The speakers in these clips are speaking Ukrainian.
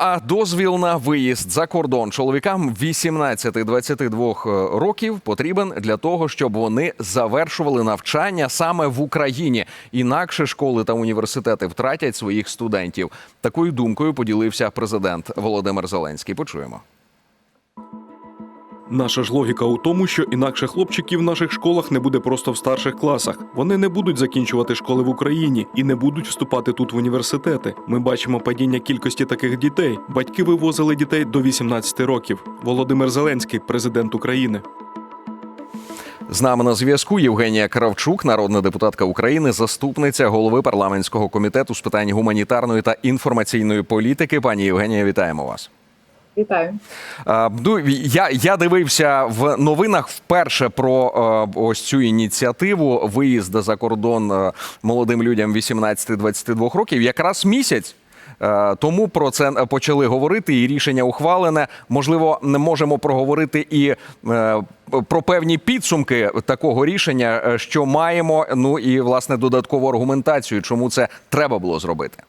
А дозвіл на виїзд за кордон чоловікам 18-22 років потрібен для того, щоб вони завершували навчання саме в Україні. Інакше школи та університети втратять своїх студентів. Такою думкою поділився президент Володимир Зеленський. Почуємо. Наша ж логіка у тому, що інакше хлопчиків в наших школах не буде просто в старших класах. Вони не будуть закінчувати школи в Україні і не будуть вступати тут в університети. Ми бачимо падіння кількості таких дітей. Батьки вивозили дітей до 18 років. Володимир Зеленський, президент України. З нами на зв'язку Євгенія Кравчук, народна депутатка України, заступниця голови парламентського комітету з питань гуманітарної та інформаційної політики. Пані Євгенія, вітаємо вас. Вітаю. Ну, я, я дивився в новинах вперше про е, ось цю ініціативу виїзду за кордон е, молодим людям 18-22 років. Якраз місяць. е, Тому про це почали говорити, і рішення ухвалене. Можливо, не можемо проговорити і про певні підсумки такого рішення, що маємо. Ну і власне додаткову аргументацію, чому це треба було зробити.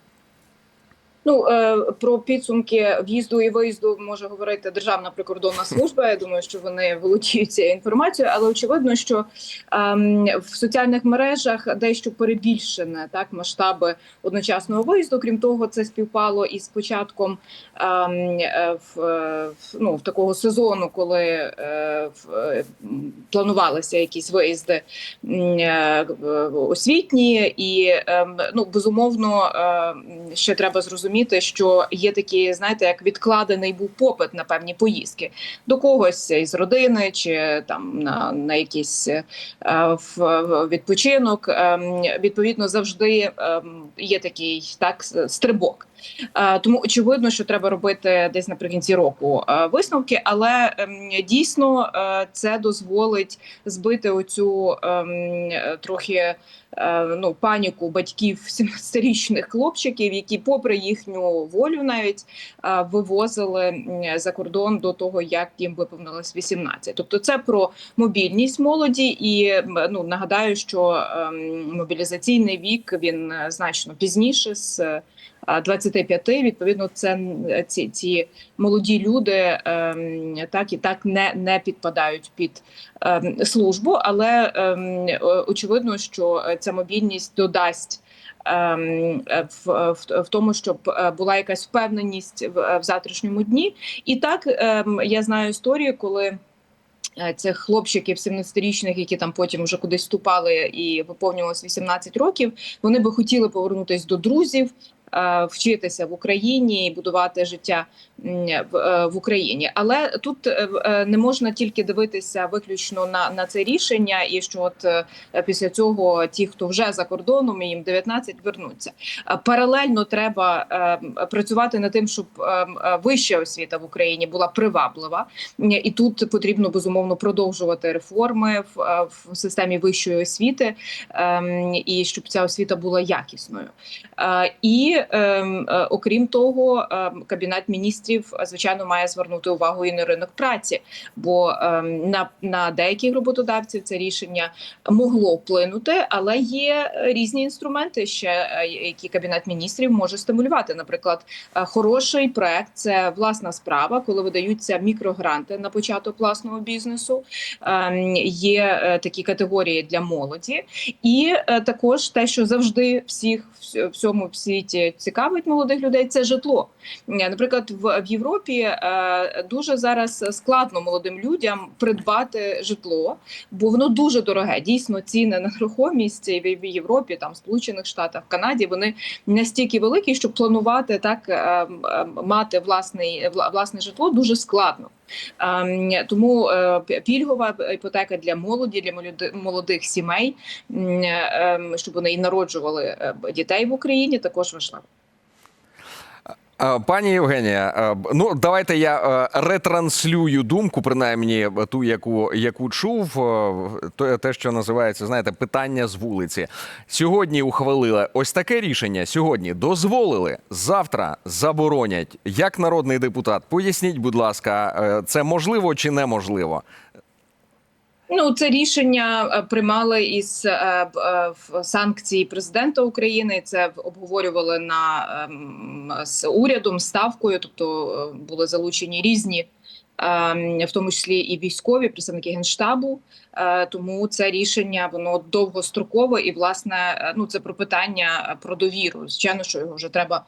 Ну е, про підсумки в'їзду і виїзду може говорити Державна прикордонна служба. Я думаю, що вони володіють цією інформацією, але очевидно, що ем, в соціальних мережах дещо перебільшене так масштаби одночасного виїзду. Крім того, це співпало із початком ем, е, в, е, в ну в такого сезону, коли е, в, е, планувалися якісь виїзди е, освітні, і ем, ну безумовно е, ще треба зрозуміти, що є такі, знаєте, як відкладений був попит на певні поїздки до когось із родини чи там на, на якийсь е, в, відпочинок. Ем, відповідно, завжди ем, є такий так стрибок. Е, Тому очевидно, що треба робити десь наприкінці року е, висновки, але ем, дійсно е, це дозволить збити оцю е, трохи е, ну паніку батьків 17-річних хлопчиків, які, попри їхню волю, навіть е, вивозили за кордон до того, як їм виповнилось 18. Тобто, це про мобільність молоді, і ну нагадаю, що ем, мобілізаційний вік він е, значно пізніше з. е, а, 25, відповідно, це ці, ці молоді люди ем, так і так не, не підпадають під ем, службу, але очевидно, що е, ця мобільність додасть. Ем, е, В, в, в тому, щоб е, була якась впевненість в, е, в завтрашньому дні, і так ем, я знаю історію, коли е, цих хлопчиків 17-річних, які там потім вже кудись вступали і виповнювалось 18 років, вони би хотіли повернутися до друзів, е, вчитися в Україні і будувати життя в, е, Україні. Але тут е, е, не можна тільки дивитися виключно на, на це рішення, і що от після цього ті, хто вже за кордоном, їм 19, вернуться. Паралельно треба працювати над тим, щоб вища освіта в Україні була приваблива. І тут потрібно безумовно продовжувати реформи в, в системі вищої освіти, ем, і щоб ця освіта була якісною. І ем, окрім того, ем, кабінет міністрів е, звичайно має звернути увагу і на ринок праці, бо ем, на, на деяких роботодавців це рішення могло вплинути, але є е, різні інструменти, ще е, які кабінет міністрів може стимулювати. Наприклад, хороший проект це власна справа, коли видаються мікрогранти на початок власного бізнесу. Ем, Є такі категорії для молоді, і також те, що завжди всіх вс- в цьому світі цікавить молодих людей, це житло. Наприклад, в, в Європі е, дуже зараз складно молодим людям придбати житло, бо воно дуже дороге. Дійсно, ціни на нерухомість в в Європі, там Сполучених Штатах, Канаді, вони настільки великі, що планувати так е, е, мати власний власне житло дуже складно. Ем, Тому пільгова іпотека для молоді, для молоди- молодих сімей, ем, щоб вони і народжували дітей в Україні, також важливо. Е, Пані Євгенія, е, ну давайте я е, ретранслюю думку, принаймні ту, яку яку чув, то те, що називається, знаєте, питання з вулиці. Сьогодні ухвалили ось таке рішення. Сьогодні дозволили, завтра заборонять. Як народний депутат, поясніть, будь ласка, це можливо чи неможливо? Ну, це рішення е, приймали із е, е, санкцій президента України. Це обговорювали на ем, з урядом, ставкою, тобто були залучені різні. ем, В тому числі і військові представники генштабу, тому це рішення воно довгострокове і власне ну це про питання про довіру. Звичайно, що його вже треба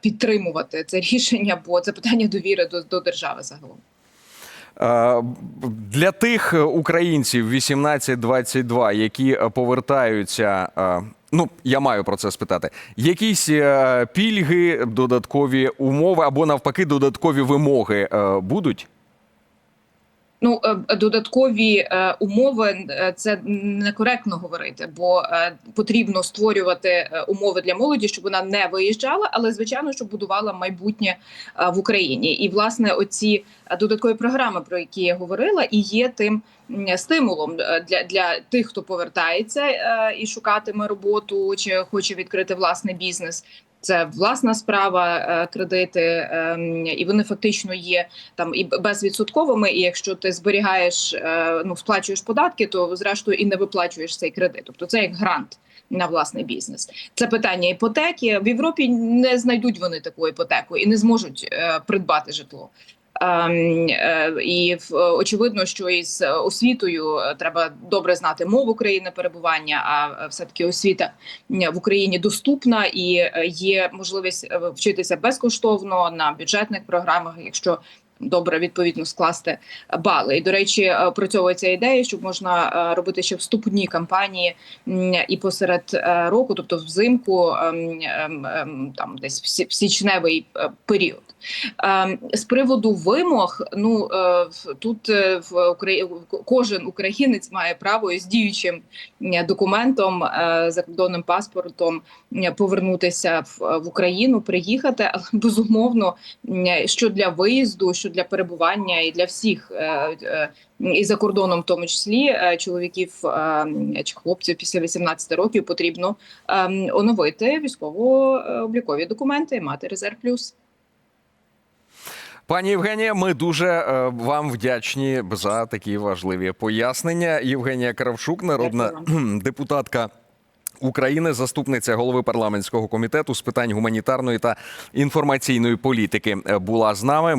підтримувати. Це рішення, бо це питання довіри до, до держави загалом. Е, Для тих українців 18-22, які е, повертаються, е, ну я маю про це спитати. Якісь е, пільги, додаткові умови або навпаки додаткові вимоги е, будуть? Ну, е, додаткові е, умови е, це некоректно говорити, бо е, потрібно створювати е, умови для молоді, щоб вона не виїжджала, але звичайно, щоб будувала майбутнє е, в Україні. І власне, оці е, додаткові програми, про які я говорила, і є тим стимулом е, для, для тих, хто повертається е, і шукатиме роботу чи хоче відкрити власний бізнес. Це власна справа, е, кредити, ем, і вони фактично є там і безвідсотковими. І якщо ти зберігаєш, е, ну сплачуєш податки, то зрештою і не виплачуєш цей кредит. Тобто це як грант на власний бізнес. Це питання іпотеки. В Європі не знайдуть вони таку іпотеку і не зможуть е, придбати житло. Ем, е, і в- очевидно, що із освітою е, треба добре знати мову країни перебування. А все таки освіта в Україні доступна і е, є можливість е, вчитися безкоштовно на бюджетних програмах, якщо добре відповідно скласти бали. І до речі, е, опрацьовується ідея, щоб можна е, робити ще вступні кампанії і посеред е, року, тобто взимку, ем, ем, ем, там десь в січневий період. З приводу вимог, ну тут в Украї... кожен українець має право із діючим документом, закордонним паспортом повернутися в, Україну, приїхати, але безумовно, що для виїзду, що для перебування, і для всіх е, е, і за кордоном, в тому числі е, чоловіків чи хлопців після 18 років потрібно е, оновити військово-облікові документи і мати резерв плюс. Пані Євгенія, ми дуже вам вдячні за такі важливі пояснення. Євгенія Кравчук, народна депутатка. України, заступниця голови парламентського комітету з питань гуманітарної та інформаційної політики, була з нами.